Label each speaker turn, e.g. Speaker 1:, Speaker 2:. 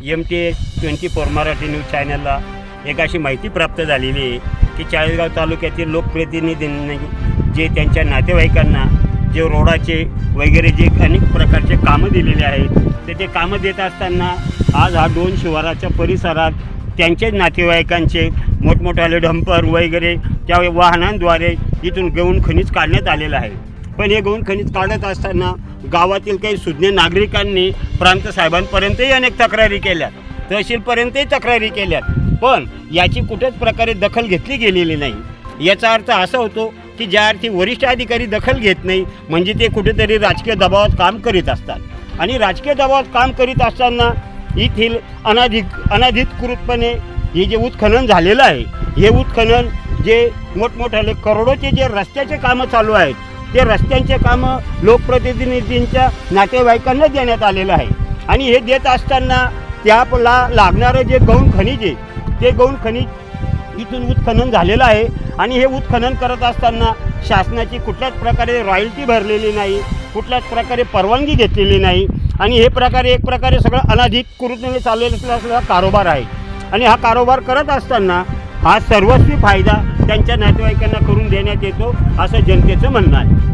Speaker 1: M T S twenty four Marathi news चॅनलला एक अशी माहिती प्राप्त झालेली आहे की चाळीसगाव तालुक्यातील लोकप्रतिनिधींनी जे त्यांच्या नातेवाईकांना जे रोडाचे वगैरे जे अनेक प्रकारचे कामं दिलेले आहेत तर ते कामं देत असताना आज हा दोन शिवाराच्या परिसरात त्यांचेच नातेवाईकांचे मोठमोठाले डंपर वगैरे त्या वाहनांद्वारे इथून घेऊन खनिज काढण्यात आलेलं आहे. पण हे गहून खनिज काढत असताना गावातील काही सुज्ञ नागरिकांनी प्रांत साहेबांपर्यंतही अनेक तक्रारी केल्या तहसीलपर्यंतही तक्रारी केल्या पण याची कुठेच प्रकारे दखल घेतली गेलेली नाही. याचा अर्थ असा होतो की ज्या अर्थी वरिष्ठ अधिकारी दखल घेत नाही म्हणजे ते कुठेतरी राजकीय दबावात काम करीत असतात. आणि राजकीय दबावात काम करीत असताना येथील अनाधिक अनाधिकृतपणे हे जे उत्खनन झालेलं आहे हे उत्खनन जे मोठमोठ्याले करोडोचे जे रस्त्याचे कामं चालू आहेत ते रस्त्यांचे कामं लोकप्रतिनिधींच्या नातेवाईकांना देण्यात आलेलं आहे. आणि हे देत असताना त्याला लागणारं जे गौण खनिज आहे ते गौण खनिज इथून उत्खनन झालेलं आहे. आणि हे उत्खनन करत असताना शासनाची कुठल्याच प्रकारे रॉयल्टी भरलेली नाही कुठल्याच प्रकारे परवानगी घेतलेली नाही. आणि हे प्रकारे एक प्रकारे सगळं अनधिकृतपणे म्हणजे चाललेला असलेला कारोबार आहे. आणि हा कारोबार करत असताना हा सर्वस्वी फायदा त्यांच्या नातेवाईकांना करून देण्यात येतो असं जनतेचं म्हणणं आहे.